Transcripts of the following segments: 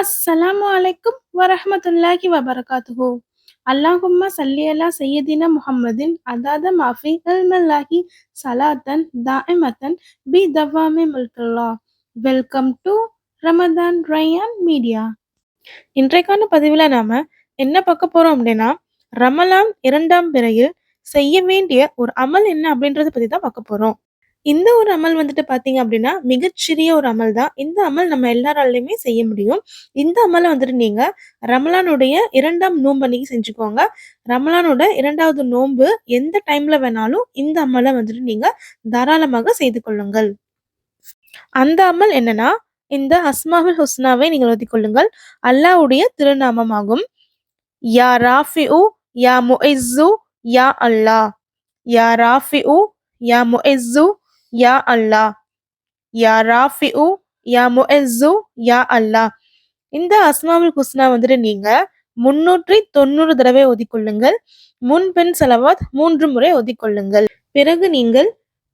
அஸ்ஸலாமு அலைக்கும் வரஹமத்துல்லாஹி வபரகாத்துஹு அல்லாஹும்மா சல்லி அலா சையதினா முஹம்மதின் அதாத மாஃபி அல்மல்லாஹி சலாத்தன் தாஇமத்தன் பி தவாமி முல்கல்லா welcome to Ramadan Rayyan media இன்றைக்கான பதிவில் நாம என்ன பார்க்க போறோம் அப்படின்னா ரமலான் இரண்டாம் பிறையில் செய்ய வேண்டிய ஒரு அமல் என்ன அப்படின்றத பத்தி தான் பார்க்க போறோம். இந்த ஒரு அமல் வந்துட்டு பார்த்தீங்க அப்படின்னா மிகச்சிறிய ஒரு அமல் தான் இந்த அமல் நம்ம எல்லாராலையுமே செய்ய முடியும். இந்த அமலை வந்துட்டு நீங்க ரமலானுடைய இரண்டாம் நோன்பு அன்னைக்கு செஞ்சுக்கோங்க. ரமலானோட இரண்டாவது நோன்பு எந்த டைம்ல வேணாலும் இந்த அமலை வந்துட்டு நீங்க தாராளமாக செய்து கொள்ளுங்கள். அந்த அமல் என்னன்னா இந்த அஸ்மாவில் ஹுஸ்னாவை நீங்கள் ஓதிக் கொள்ளுங்கள். அல்லாஹ்வுடைய திருநாமமாகும். யா ராஃபி உ யா முஇஸ்ஸு யா அல்லாஹ். யா ராஃபி உ யா முஇஸ்ஸு யா அல்லாஹ் யா ராஃபி உ யா முஎஸ்ஸு யா அல்லாஹ் இந்த அஸ்மாவுல் குஸ்னா வந்துட்டு நீங்க முன்னூற்றி தொண்ணூறு தடவை ஒதிக்கொள்ளுங்கள். முன்பின் செலவாத் மூன்று முறை ஒதிக்கொள்ளுங்கள். பிறகு நீங்கள்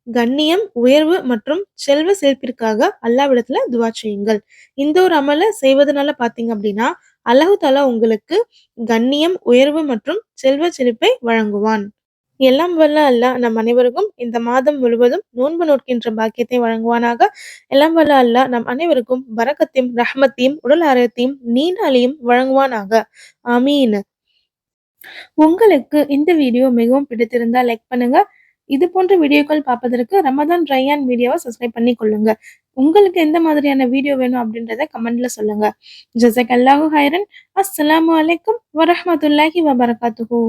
கண்ணியம் உயர்வு மற்றும் செல்வ செழிப்பிற்காக அல்லாவிடத்துல துவா செய்யுங்கள். இந்த ஒரு அமலை செய்வதனால பாத்தீங்க அப்படின்னா அல்லாஹு தாலா உங்களுக்கு கண்ணியம் உயர்வு மற்றும் செல்வ செழிப்பை வழங்குவான். எல்லாம் வல்ல அல்லாஹ் நம் அனைவருக்கும் இந்த மாதம் முழுவதும் நோன்பு நோக்கின்ற பாக்கியத்தை வழங்குவானாக. எல்லாம் வல்ல அல்லாஹ் நம் அனைவருக்கும் பரக்கத்தையும் ரஹமத்தையும் உடல் ஆரோக்கியத்தையும் நீண்டாலையும் வழங்குவானாக. ஆமீன். உங்களுக்கு இந்த வீடியோ மிகவும் பிடித்திருந்தா லைக் பண்ணுங்க. இது போன்ற வீடியோக்கள் பார்ப்பதற்கு ரமதான் ரயான் வீடியோவை சப்ஸ்கிரைப் பண்ணி கொள்ளுங்க. உங்களுக்கு எந்த மாதிரியான வீடியோ வேணும் அப்படின்றத கமெண்ட்ல சொல்லுங்க. ஜசக் அல்லாஹு ஹைரன். அஸ்லாம் அலைக்கும் வரமத்துல்லாஹி வபரகாத்துஹு.